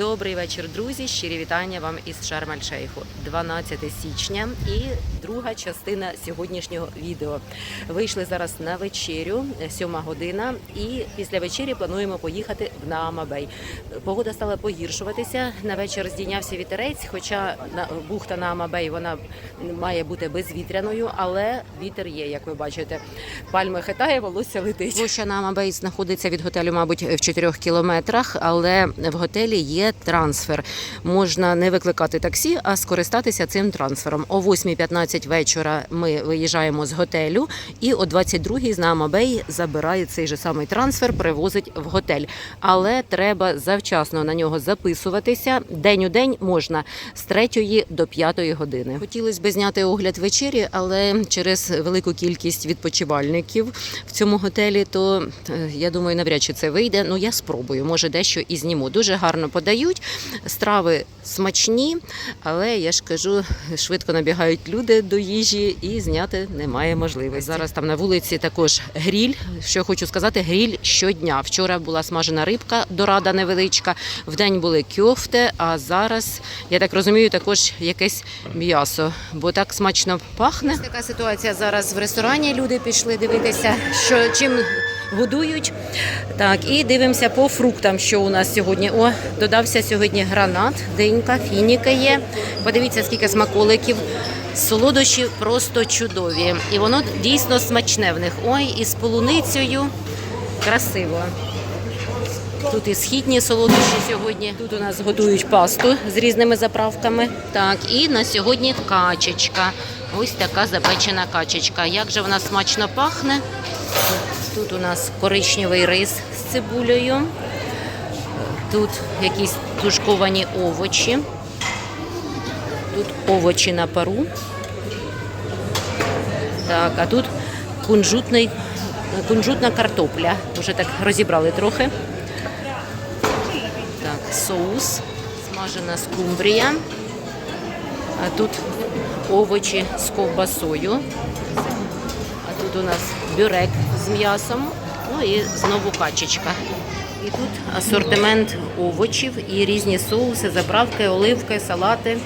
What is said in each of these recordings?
Добрий вечір, друзі. Щирі вітання вам із Шарм-Аль-Шейху. 12 січня і друга частина сьогоднішнього відео. Вийшли зараз на вечерю, 7 година, і після вечері плануємо поїхати в Наамабей. Погода стала погіршуватися. На вечір здійнявся вітерець, хоча бухта Наамабей вона має бути безвітряною, але вітер є, як ви бачите. Пальми хитає, волосся летить. Площа Наамабей знаходиться від готелю, мабуть, в 4 кілометрах, але в готелі є трансфер. Можна не викликати таксі, а скористатися цим трансфером. О 8.15 вечора ми виїжджаємо з готелю, і о 22.00 з Наамабей забирає цей же самий трансфер, привозить в готель. Але треба завчасно на нього записуватися. День у день можна з 3 до 5 години. Хотілося б зняти огляд вечері, але через велику кількість відпочивальників в цьому готелі, то е, я думаю, навряд чи це вийде. Ну я спробую, може дещо і зніму. Дуже гарно подають. Страви смачні, але я ж кажу, швидко набігають люди до їжі і зняти немає можливості. Зараз там на вулиці також гріль. Що хочу сказати, гріль щодня. Вчора була смажена рибка, дорада невеличка. Вдень були кьофте, а зараз, я так розумію, також якесь м'ясо, бо так смачно пахне. Ось така ситуація зараз в ресторані. Люди пішли дивитися, що чим годують. Так, і дивимося по фруктам, що у нас сьогодні. О, додався сьогодні гранат, динька, фініка є. Подивіться, скільки смаколиків. Солодощі просто чудові. І воно дійсно смачне в них. Ой, і з полуницею красиво. Тут і східні солодощі сьогодні. Тут у нас готують пасту з різними заправками. Так, і на сьогодні качечка. Ось така запечена качечка. Як же вона смачно пахне? Тут у нас коричневий рис з цибулею. Тут якісь тушковані овочі. Тут овочі на пару. Так, а тут кунжутний, кунжутна картопля. Вже так розібрали трохи. Так, соус, смажена скумбрія. А тут овочі з ковбасою. А тут у нас бюрек з м'ясом. Ну і знову качечка. І тут асортимент овочів і різні соуси, заправки, оливки, салати.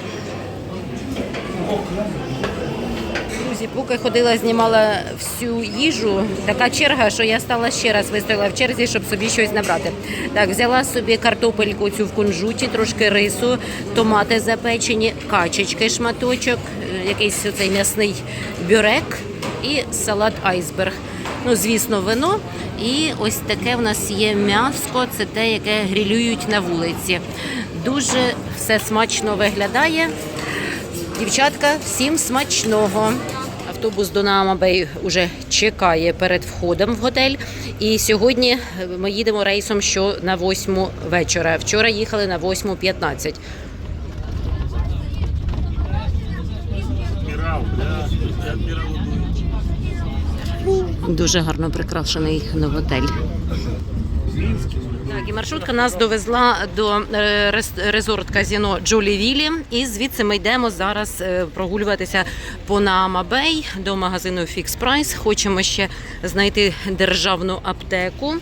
Друзі, поки ходила, знімала всю їжу, така черга, що я стала ще раз вистояла в черзі, щоб собі щось набрати. Так, взяла собі картопельку цю в кунжуті, трошки рису, томати запечені, качечки, шматочок, е, якийсь оцей м'ясний бюрек і салат айсберг. Ну, звісно, вино. І ось таке в нас є м'яско, це те, яке грилюють на вулиці. Дуже все смачно виглядає. Дівчатка, всім смачного. Автобус до Наамабей вже чекає перед входом в готель. І сьогодні ми їдемо рейсом що на 8 вечора. Вчора їхали на 8.15. Адмірал, да, адмірал Дуже гарно прикрашений новотель. Так, і маршрутка нас довезла до е, резорт казіно Джулі Вілі. І звідси ми йдемо зараз е, прогулюватися по Наамабей до магазину Фікс Прайс. Хочемо ще знайти державну аптеку.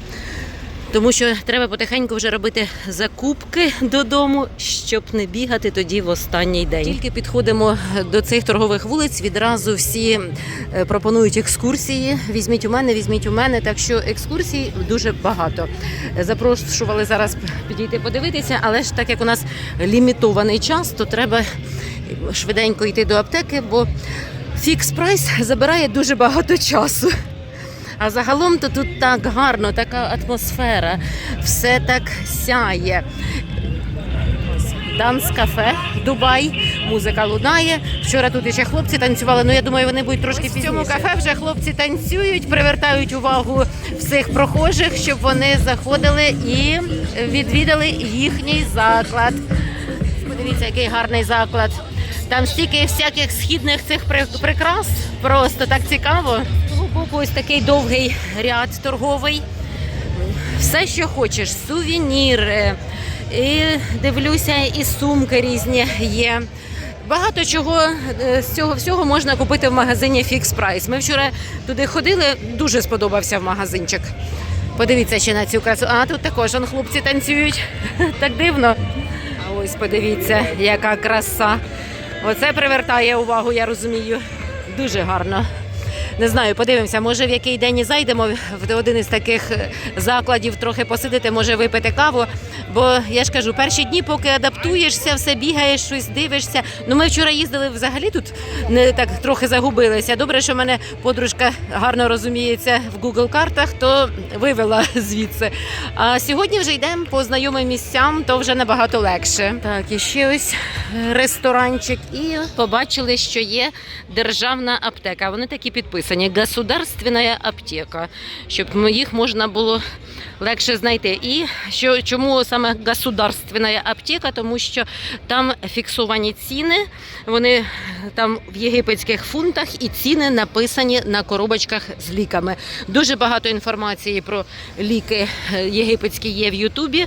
Тому що треба потихеньку вже робити закупки додому, щоб не бігати тоді в останній день. Тільки підходимо до цих торгових вулиць, відразу всі е, пропонують екскурсії. Візьміть у мене, візьміть у мене. Так що екскурсій дуже багато. Запрошували зараз підійти подивитися, але ж так як у нас лімітований час, то треба швиденько йти до аптеки, бо фікс прайс забирає дуже багато часу. А загалом то тут так гарно, така атмосфера, все так сяє. Данс кафе Дубай, музика лунає. Вчора тут ще хлопці танцювали. Ну я думаю, вони будуть трошки пізніше. В цьому кафе вже хлопці танцюють, привертають увагу всіх прохожих, щоб вони заходили і відвідали їхній заклад. Подивіться, який гарний заклад. Там стільки всяких східних цих прикрас. Просто так цікаво. Боку ось такий довгий ряд торговий. Все, що хочеш, сувеніри. І дивлюся, і сумки різні є. Багато чого е, з цього всього можна купити в магазині Fix Price. Ми вчора туди ходили, дуже сподобався в магазинчик. Подивіться ще на цю красу. А тут також он, хлопці танцюють. Так дивно. Ось подивіться, яка краса. Оце привертає увагу, я розумію. Дуже гарно. Не знаю, подивимося, може в який день і зайдемо в один із таких закладів, трохи посидити, може випити каву. Бо я ж кажу, перші дні, поки адаптуєшся, все бігаєш, щось дивишся. Ну ми вчора їздили взагалі тут не так трохи загубилися. Добре, що в мене подружка гарно розуміється в Google картах, то вивела звідси. А сьогодні вже йдемо по знайомим місцям, то вже набагато легше. Так, і ще ось ресторанчик. І побачили, що є державна аптека. Вони такі підписані: Государственна аптека, щоб їх можна було легше знайти. І що чому саме государственна аптека? Тому що там фіксовані ціни. Вони там в єгипетських фунтах і ціни написані на коробочках з ліками. Дуже багато інформації про ліки е, єгипетські є в Ютубі.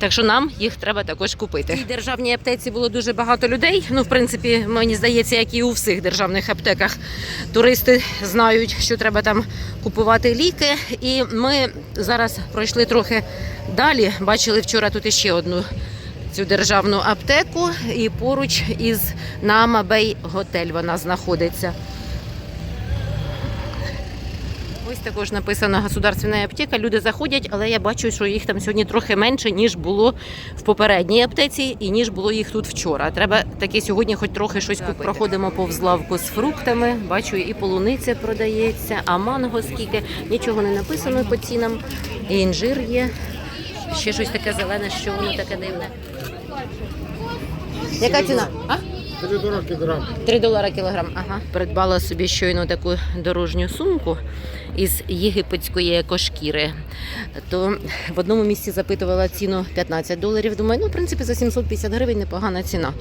Так що нам їх треба також купити. В державній аптеці було дуже багато людей. Ну, в принципі, мені здається, як і у всіх державних аптеках. Туристи знають, що треба там купувати ліки. І ми зараз пройшли трохи далі. Бачили вчора тут іще одну цю державну аптеку, і поруч із Наама Бей готель вона знаходиться. Ось також написано государственна аптека. Люди заходять, але я бачу, що їх там сьогодні трохи менше, ніж було в попередній аптеці, і ніж було їх тут вчора. Треба таки сьогодні, хоч трохи щось купити. Проходимо повз лавку з фруктами. Бачу, і полуниця продається, а манго скільки нічого не написано по цінам. І інжир є. Ще щось таке зелене, що воно таке дивне. Яка ціна? А? 3 долари кілограм. 3 долари кілограм. Ага. Придбала собі щойно таку дорожню сумку із єгипетської екошкіри. То в одному місці запитувала ціну 15 доларів. Думаю, ну в принципі за 750 гривень непогана ціна.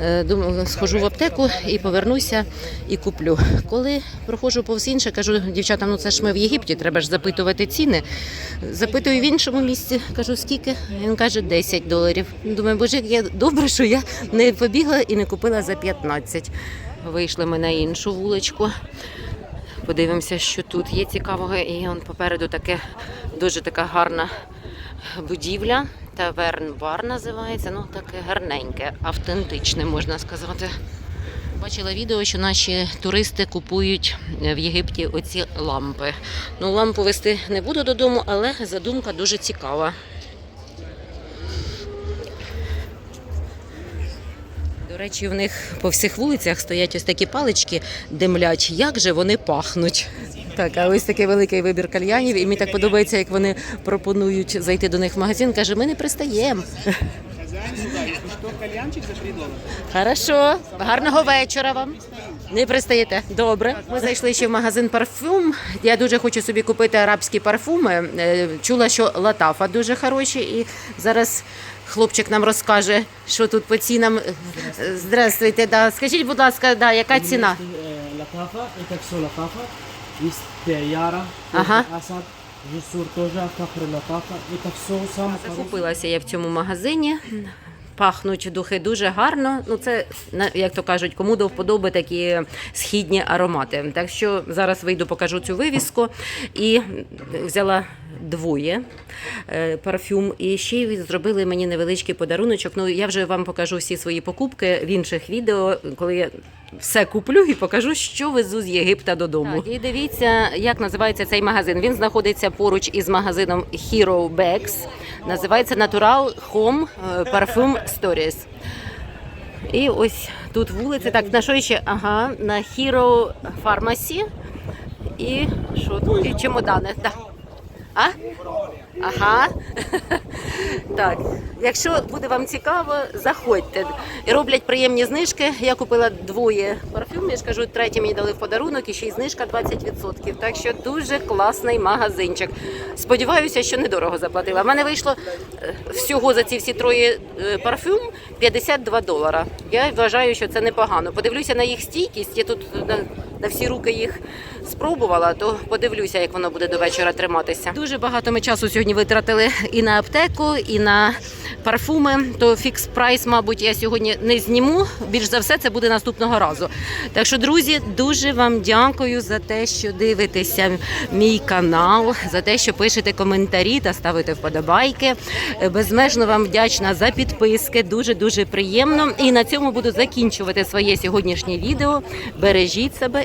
Е, Думаю, схожу в аптеку і повернуся і куплю. Коли проходжу повз інше, кажу дівчатам, ну це ж ми в Єгипті, треба ж запитувати ціни. Запитую в іншому місці, кажу, скільки? Він каже 10 доларів. Думаю, боже, я добре, що я не побігла і не купила за 15. Вийшли ми на іншу вуличку. Подивимося, що тут є цікавого. І он попереду таке дуже така гарна будівля. Таверн бар називається. Ну, таке гарненьке, автентичне, можна сказати. Бачила відео, що наші туристи купують в Єгипті оці лампи. Ну, лампу вести не буду додому, але задумка дуже цікава. До речі, в них по всіх вулицях стоять ось такі палички, димлять. Як же вони пахнуть? Так, а ось такий великий вибір кальянів, і мені так подобається, як вони пропонують зайти до них в магазин. Каже, ми не пристаємо. Кальянчик за 3 долари? Хорошо, гарного вечора вам. Не пристаєте? Добре. Ми зайшли ще в магазин парфюм. Я дуже хочу собі купити арабські парфуми. Е, Чула, що латафа дуже хороші, і зараз хлопчик нам розкаже, що тут по цінам. Е, Здравствуйте, да. Скажіть, будь ласка, да, яка ціна? لطافة إتكسو لطافة يست تيارة Ага. أسد جسور توجا فخر لطافة إتكسو سام Закупилася я в цьому магазині. Пахнуть духи дуже гарно. Ну, це на- як то кажуть, кому до вподоби такі східні аромати. Так що зараз вийду, покажу цю вивіску і взяла двоє е, парфюм. І ще зробили мені невеличкий подаруночок. Ну я вже вам покажу всі свої покупки в інших відео, коли я все куплю і покажу, що везу з Єгипта додому. Так, і дивіться, як називається цей магазин. Він знаходиться поруч із магазином Hero Bags. Називається Natural Home е, Parfum Stories. І ось тут вулиця. Так, на що ще? Ага, на Hero Pharmacy. І що тут? І чемодани. Да. А? Ага. так, якщо буде вам цікаво, заходьте. Роблять приємні знижки. Я купила двоє парфюмів, я ж кажу, третє мені дали в подарунок і ще й знижка 20%. Так що дуже класний магазинчик. Сподіваюся, що недорого заплатила. У мене вийшло е, всього за ці всі троє е, парфюм 52 долара. Я вважаю, що це непогано. Подивлюся на їх стійкість. Я тут е, на всі руки їх спробувала, то подивлюся, як воно буде до вечора триматися. Дуже багато ми часу сьогодні витратили і на аптеку, і на парфуми. То фікс прайс, мабуть, я сьогодні не зніму. Більш за все, це буде наступного разу. Так що, друзі, дуже вам дякую за те, що дивитеся мій канал, за те, що пишете коментарі та ставите вподобайки. Безмежно вам вдячна за підписки. Дуже дуже приємно. І на цьому буду закінчувати своє сьогоднішнє відео. Бережіть себе